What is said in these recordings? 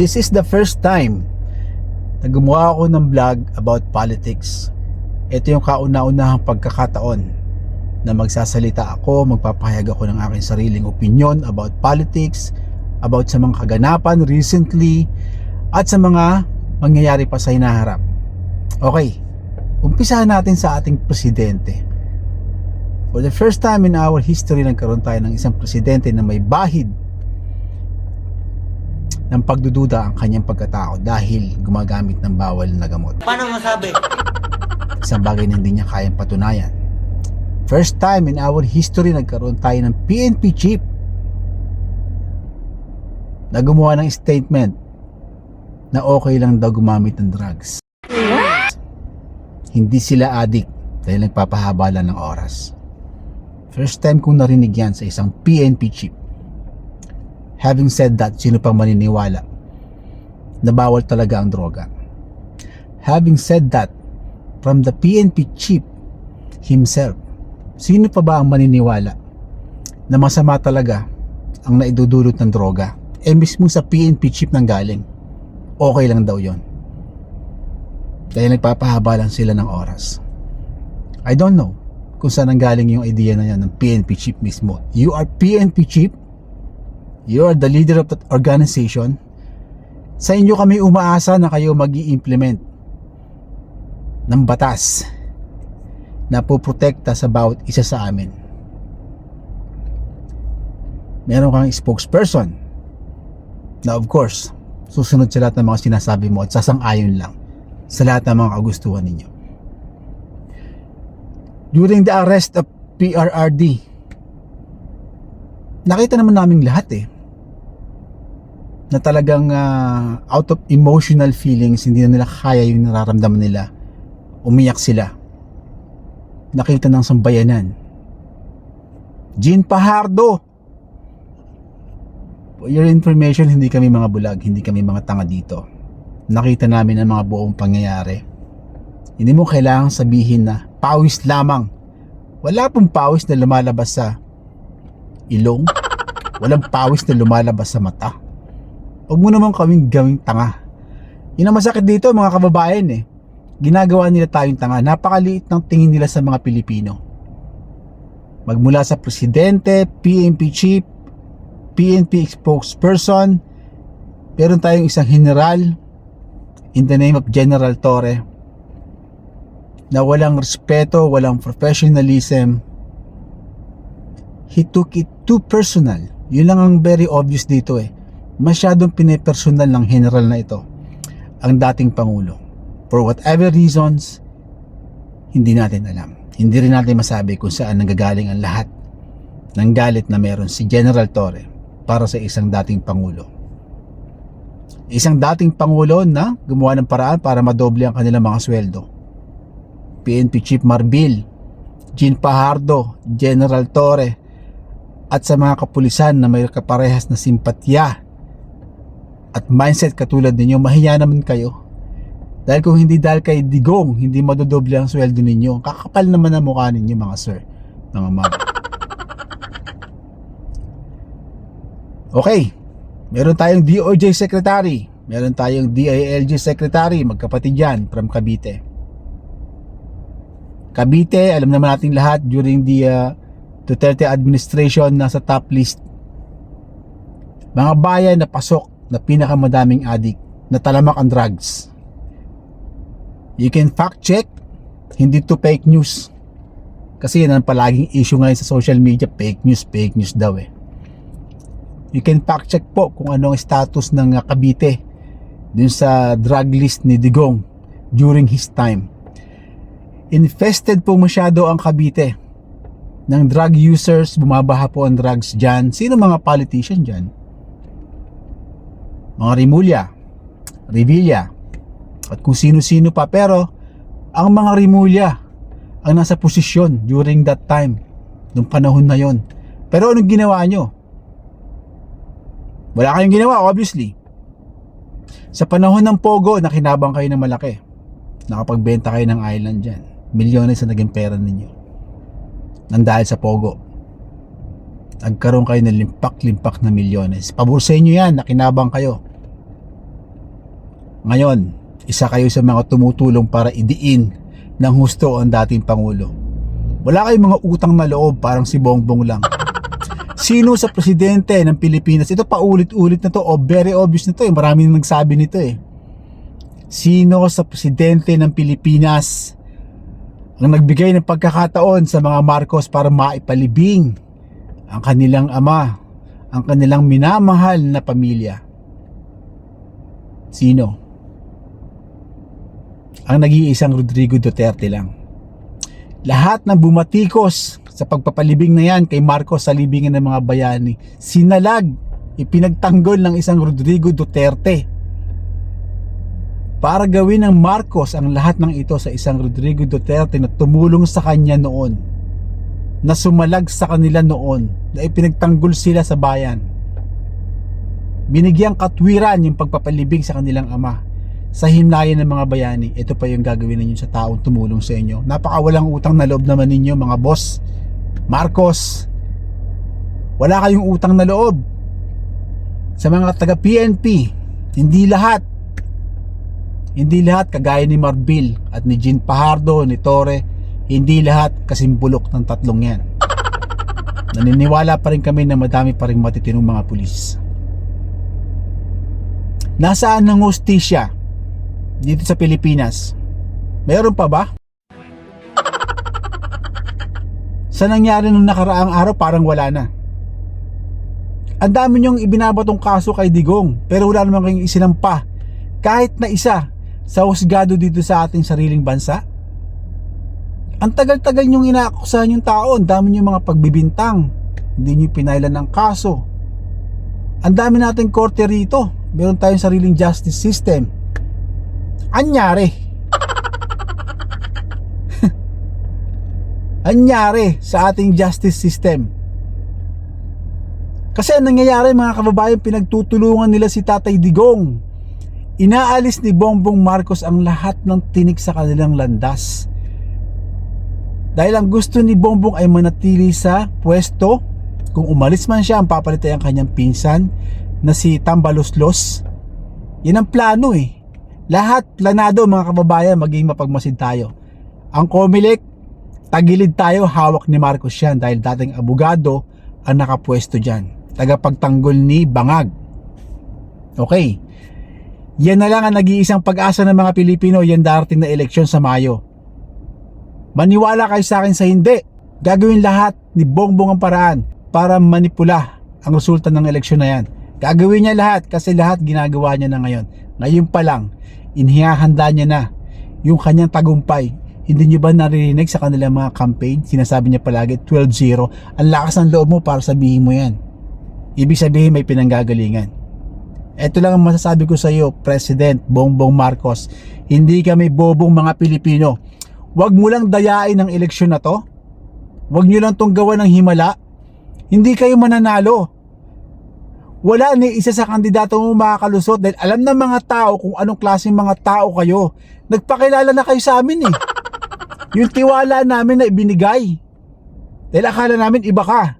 This is the first time na gumawa ako ng vlog about politics. Ito yung kauna-unahang pagkakataon na magsasalita ako, magpapahayag ako ng aking sariling opinion about politics, about sa mga kaganapan recently, at sa mga mangyayari pa sa hinaharap. Okay, umpisahan natin sa ating presidente. For the first time in our history, nagkaroon tayo ng isang presidente na may bahid ng pagdududa ang kanyang pagkatao dahil gumagamit ng bawal na gamot. Paano masabi? Isang bagay na hindi niya kayang patunayan. First time in our history nagkaroon tayo ng PNP chief na gumawa ng statement na okay lang daw gumamit ng drugs. Hindi sila addict dahil nagpapahaba lang ng oras. First time kong narinig yan sa isang PNP chief. Having said that, sino pang maniniwala na bawal talaga ang droga? Having said that, from the PNP chief himself, sino pa ba ang maniniwala na masama talaga ang naidudulot ng droga? Eh mismo sa PNP chief nang galing, okay lang daw yon. Dahil nagpapahaba lang sila ng oras. I don't know kung saan ang galing yung idea na yan ng PNP chief mismo. You are PNP chief, you are the leader of that organization, sa inyo kami umaasa na kayo mag implement ng batas na poprotekta sa bawat isa sa amin. Meron kang spokesperson na of course, susunod sa lahat ng mga sinasabi mo at sasang-ayon lang sa lahat ng mga kagustuhan ninyo. During the arrest of PRRD, nakita naman naming lahat eh na talagang ah, out of emotional feelings hindi na nila kaya yung nararamdaman nila. Umiyak sila. Nakita ng sambayanan. Jean Pahardo For your information hindi kami mga bulag hindi kami mga tanga dito. Nakita namin ang mga buong pangyayari. Hindi mo kailangang sabihin na pawis lamang. Wala pong pawis na lumalabas sa ilong walang pawis na lumalabas sa mata Huwag mo naman kaming gawing tanga. Yun ang masakit dito mga kababayan eh. Ginagawa nila tayong tanga. Napakaliit ng tingin nila sa mga Pilipino. Magmula sa presidente, PNP chief, PNP spokesperson, meron tayong isang general in the name of General Torre na walang respeto, walang professionalism. He took it too personal. Yun lang ang very obvious dito eh masyadong pinepersonal ng general na ito ang dating Pangulo. For whatever reasons, hindi natin alam. Hindi rin natin masabi kung saan nanggagaling ang lahat ng galit na meron si General Torre para sa isang dating Pangulo. Isang dating Pangulo na gumawa ng paraan para madoble ang kanilang mga sweldo. PNP Chief Marbil, Jean Pahardo, General Torre, at sa mga kapulisan na may kaparehas na simpatya at mindset katulad ninyo, mahiya naman kayo. Dahil kung hindi dahil kay Digong, hindi madodoble ang sweldo ninyo. Kakapal naman ang mukha ninyo mga sir, mga ma'am. Okay, meron tayong DOJ Secretary, meron tayong DILG Secretary, magkapatid yan from Cavite. Cavite, alam naman natin lahat during the uh, Duterte administration nasa top list. Mga bayan na pasok na pinakamadaming addict na talamak ang drugs. You can fact check, hindi to fake news. Kasi yan ang palaging issue ngayon sa social media, fake news, fake news daw eh. You can fact check po kung ano ang status ng uh, Cavite dun sa drug list ni Digong during his time. Infested po masyado ang Cavite ng drug users, bumabaha po ang drugs dyan. Sino mga politician dyan? mga Rimulya, Revilla, at kung sino-sino pa. Pero, ang mga Rimulya ang nasa posisyon during that time, nung panahon na yon. Pero anong ginawa nyo? Wala kayong ginawa, obviously. Sa panahon ng Pogo, nakinabang kayo ng malaki. Nakapagbenta kayo ng island dyan. Milyones na naging pera ninyo. Nang dahil sa Pogo. Nagkaroon kayo ng limpak-limpak na milyones. Pabor sa inyo yan, nakinabang kayo. Ngayon, isa kayo sa mga tumutulong para idiin ng husto ang dating Pangulo. Wala kayong mga utang na loob parang si Bongbong lang. Sino sa presidente ng Pilipinas? Ito paulit-ulit na to o very obvious na to eh. Marami nang nagsabi nito eh. Sino sa presidente ng Pilipinas ang nagbigay ng pagkakataon sa mga Marcos para maipalibing ang kanilang ama, ang kanilang minamahal na pamilya? Sino? Ang nag-iisang Rodrigo Duterte lang. Lahat ng bumatikos sa pagpapalibing na yan kay Marcos sa libingan ng mga bayani, sinalag, ipinagtanggol ng isang Rodrigo Duterte para gawin ng Marcos ang lahat ng ito sa isang Rodrigo Duterte na tumulong sa kanya noon na sumalag sa kanila noon na ipinagtanggol sila sa bayan. Binigyang katwiran yung pagpapalibing sa kanilang ama sa himlayan ng mga bayani. Ito pa yung gagawin ninyo sa taong tumulong sa inyo. Napakawalang utang na loob naman ninyo mga boss. Marcos wala kayong utang na loob. Sa mga taga PNP hindi lahat hindi lahat kagaya ni Marbil at ni Jean Pahardo, ni Torre, hindi lahat kasimbulok ng tatlong yan. Naniniwala pa rin kami na madami pa rin matitinong mga pulis. Nasaan ang hostisya dito sa Pilipinas? Meron pa ba? Sa nangyari nung nakaraang araw parang wala na. Ang dami niyong ibinabatong kaso kay Digong pero wala naman kayong isinampa kahit na isa sa husgado dito sa ating sariling bansa? Ang tagal-tagal niyong inaakusahan yung tao, ang dami niyong mga pagbibintang, hindi niyo pinailan ng kaso. Ang dami nating korte rito, meron tayong sariling justice system. Anyari? Anyari sa ating justice system? Kasi ang nangyayari mga kababayan, pinagtutulungan nila si Tatay Digong Inaalis ni Bongbong Marcos ang lahat ng tinik sa kanilang landas. Dahil ang gusto ni Bongbong ay manatili sa pwesto, kung umalis man siya, ang papalitay ang kanyang pinsan na si Tambaloslos. Yan ang plano eh. Lahat planado mga kababayan maging mapagmasid tayo. Ang Comelec, tagilid tayo, hawak ni Marcos yan dahil dating abogado ang nakapwesto dyan. Tagapagtanggol ni Bangag. Okay. Yan na lang ang nag-iisang pag-asa ng mga Pilipino yan darating na eleksyon sa Mayo. Maniwala kayo sa akin sa hindi. Gagawin lahat ni Bongbong ang paraan para manipula ang resulta ng eleksyon na yan. Gagawin niya lahat kasi lahat ginagawa niya na ngayon. Ngayon pa lang, inihahanda niya na yung kanyang tagumpay. Hindi niyo ba naririnig sa kanilang mga campaign? Sinasabi niya palagi 12-0. Ang lakas ng loob mo para sabihin mo yan. Ibig sabihin may pinanggagalingan. Ito lang ang masasabi ko sa iyo, President Bongbong Marcos. Hindi kami bobong mga Pilipino. Huwag mo lang dayain ang eleksyon na to. Huwag nyo lang tong gawa ng himala. Hindi kayo mananalo. Wala ni isa sa kandidato mo makakalusot dahil alam ng mga tao kung anong klaseng mga tao kayo. Nagpakilala na kayo sa amin eh. Yung tiwala namin na ibinigay. Dahil akala namin iba ka.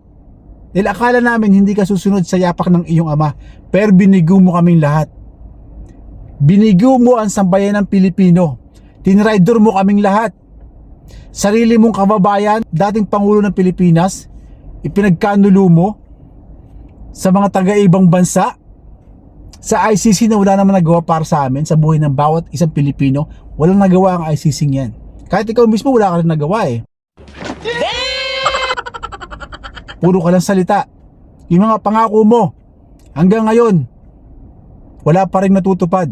Dahil akala namin hindi ka susunod sa yapak ng iyong ama. Pero binigo mo kaming lahat. Binigo mo ang sambayan ng Pilipino. Tinrider mo kaming lahat. Sarili mong kababayan, dating Pangulo ng Pilipinas, ipinagkanulo mo sa mga taga-ibang bansa, sa ICC na wala naman nagawa para sa amin, sa buhay ng bawat isang Pilipino, walang nagawa ang ICC yan. Kahit ikaw mismo, wala ka rin nagawa eh. Puro ka lang salita. Yung mga pangako mo, hanggang ngayon, wala pa rin natutupad.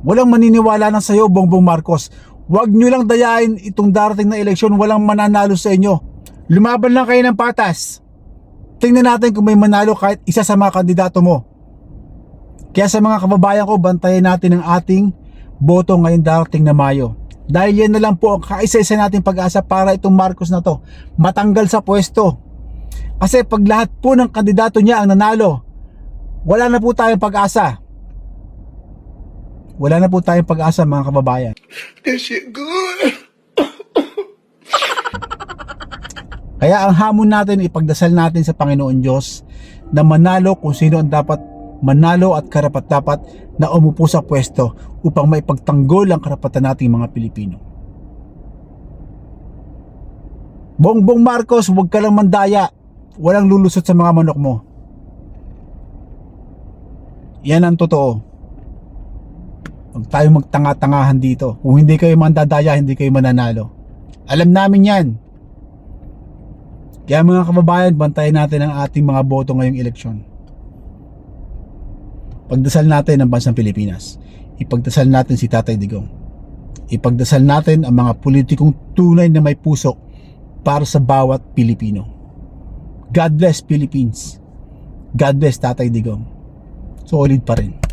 Walang maniniwala na sa'yo, Bongbong Marcos. Huwag nyo lang dayain itong darating na eleksyon, walang mananalo sa inyo. Lumaban lang kayo ng patas. Tingnan natin kung may manalo kahit isa sa mga kandidato mo. Kaya sa mga kababayan ko, bantayan natin ang ating boto ngayon darating na Mayo. Dahil yan na lang po ang kaisa-isa nating pag-asa para itong Marcos na to matanggal sa pwesto. Kasi pag lahat po ng kandidato niya ang nanalo, wala na po tayong pag-asa. Wala na po tayong pag-asa mga kababayan. That shit good. Kaya ang hamon natin, ipagdasal natin sa Panginoon Diyos na manalo kung sino ang dapat manalo at karapat-dapat na umupo sa pwesto upang maipagtanggol ang karapatan nating mga Pilipino. Bongbong Marcos, huwag ka lang mandaya. Walang lulusot sa mga manok mo. Yan ang totoo. Huwag tayo magtanga-tangahan dito. Kung hindi kayo mandadaya, hindi kayo mananalo. Alam namin yan. Kaya mga kababayan, bantayan natin ang ating mga boto ngayong eleksyon. Pagdasal natin ang bansang Pilipinas. Ipagdasal natin si Tatay Digong. Ipagdasal natin ang mga politikong tunay na may puso para sa bawat Pilipino. God bless Philippines. God bless Tatay Digong. Solid pa rin.